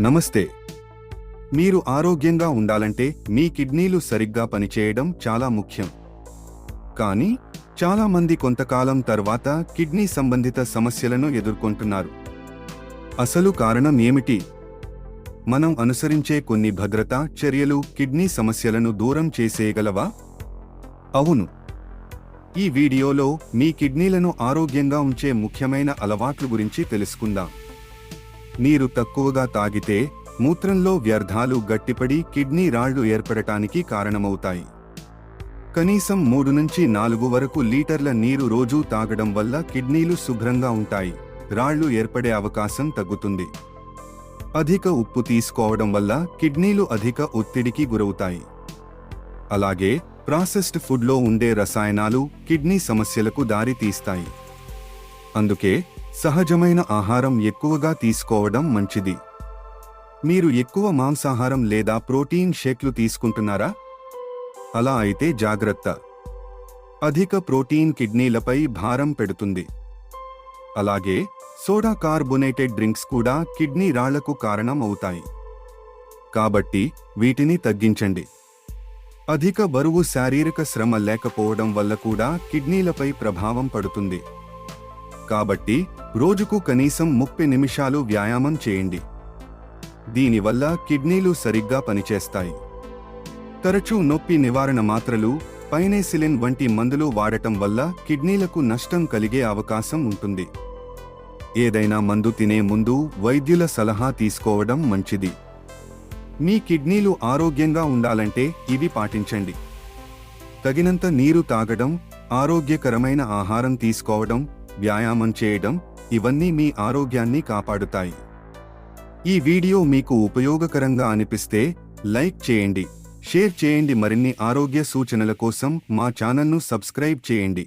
నమస్తే. మీరు ఆరోగ్యంగా ఉండాలంటే మీ కిడ్నీలు సరిగ్గా పనిచేయడం చాలా ముఖ్యం. కానీ చాలామంది కొంతకాలం తర్వాత కిడ్నీ సంబంధిత సమస్యలను ఎదుర్కొంటున్నారు. అసలు కారణం ఏమిటి? మనం అనుసరించే కొన్ని భద్రతా చర్యలు కిడ్నీ సమస్యలను దూరం చేసేయగలవా? అవును. ఈ వీడియోలో మీ కిడ్నీలను ఆరోగ్యంగా ఉంచే ముఖ్యమైన అలవాట్ల గురించి తెలుసుకుందాం. నీరు తక్కువగా తాగితే మూత్రంలో వ్యర్థాలు గట్టిపడి కిడ్నీ రాళ్ళు ఏర్పడటానికి కారణమవుతాయి. కనీసం మూడు నుంచి నాలుగు వరకు లీటర్ల నీరు రోజూ తాగడం వల్ల కిడ్నీలు శుభ్రంగా ఉంటాయి. రాళ్ళు ఏర్పడే అవకాశం తగ్గుతుంది. అధిక ఉప్పు తీసుకోవడం వల్ల కిడ్నీలు అధిక ఒత్తిడికి గురవుతాయి. అలాగే ప్రాసెస్డ్ ఫుడ్లో ఉండే రసాయనాలు కిడ్నీ సమస్యలకు దారితీస్తాయి. అందుకే సహజమైన ఆహారం ఎక్కువగా తీసుకోవడం మంచిది. మీరు ఎక్కువ మాంసాహారం లేదా ప్రోటీన్ షేక్లు తీసుకుంటున్నారా? అలా అయితే జాగ్రత్త. అధిక ప్రోటీన్ కిడ్నీలపై భారం పెడుతుంది. అలాగే సోడా కార్బొనేటెడ్ డ్రింక్స్ కూడా కిడ్నీ రాళ్ళకు కారణం అవుతాయి. కాబట్టి వీటిని తగ్గించండి. అధిక బరువు శారీరక శ్రమ లేకపోవడం వల్ల కూడా కిడ్నీలపై ప్రభావం పడుతుంది. కాబట్టి రోజుకు కనీసం ముప్పై నిమిషాలు వ్యాయామం చేయండి. దీనివల్ల కిడ్నీలు సరిగ్గా పనిచేస్తాయి. తరచూ నొప్పి నివారణ మాత్రలు పైనేసిలిన్ వంటి మందులు వాడటం వల్ల కిడ్నీలకు నష్టం కలిగే అవకాశం ఉంటుంది. ఏదైనా మందు తినే ముందు వైద్యుల సలహా తీసుకోవడం మంచిది. మీ కిడ్నీలు ఆరోగ్యంగా ఉండాలంటే ఇవి పాటించండి. తగినంత నీరు తాగడం ఆరోగ్యకరమైన ఆహారం తీసుకోవడం వ్యాయామం చేయడం ఇవన్నీ మీ ఆరోగ్యాన్ని కాపాడుతాయి. ఈ వీడియో మీకు ఉపయోగకరంగా అనిపిస్తే లైక్ చేయండి షేర్ చేయండి మరిన్ని ఆరోగ్య సూచనల కోసం మా ఛానల్ను సబ్స్క్రైబ్ చేయండి.